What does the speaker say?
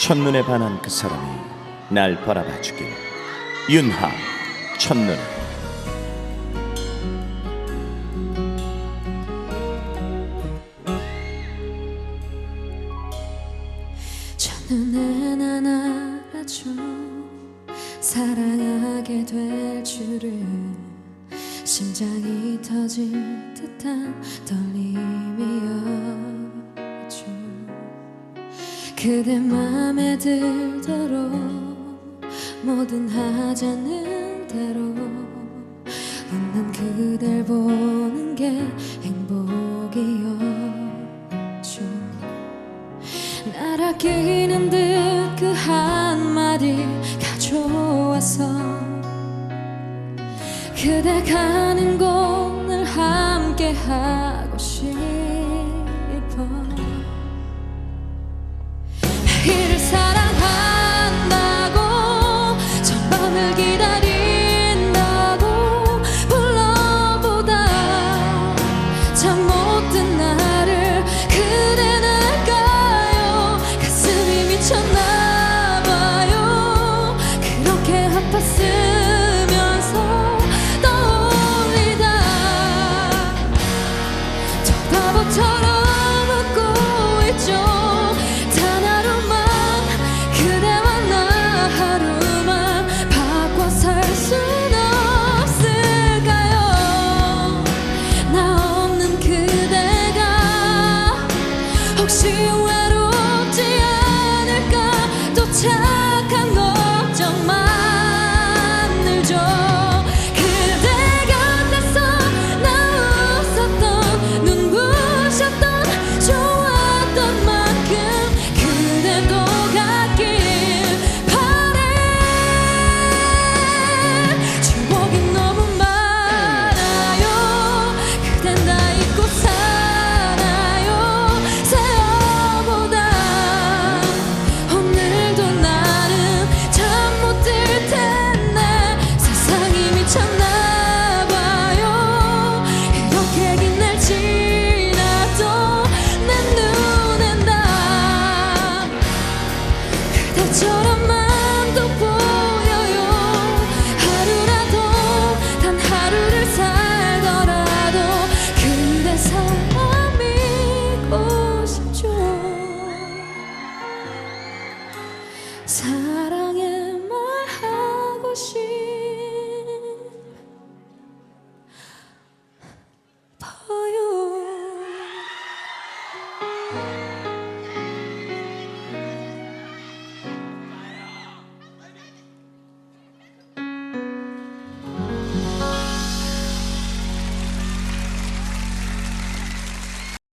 첫눈에 반한 그 사람이 날 바라봐 주길. 윤하 첫눈. 첫눈에 난 알아줘. 사랑하게 될 줄을 심장이 터질 듯한 떨림이었 그대 맘에 들도록 뭐든 하자는 대로 웃는 그댈 보는 게 행복이었죠 날 아끼는 듯 그 한마디 가져와서 그대 가는 곳 늘 함께 하고 싶 혹시 외롭지 않을까? 또 착한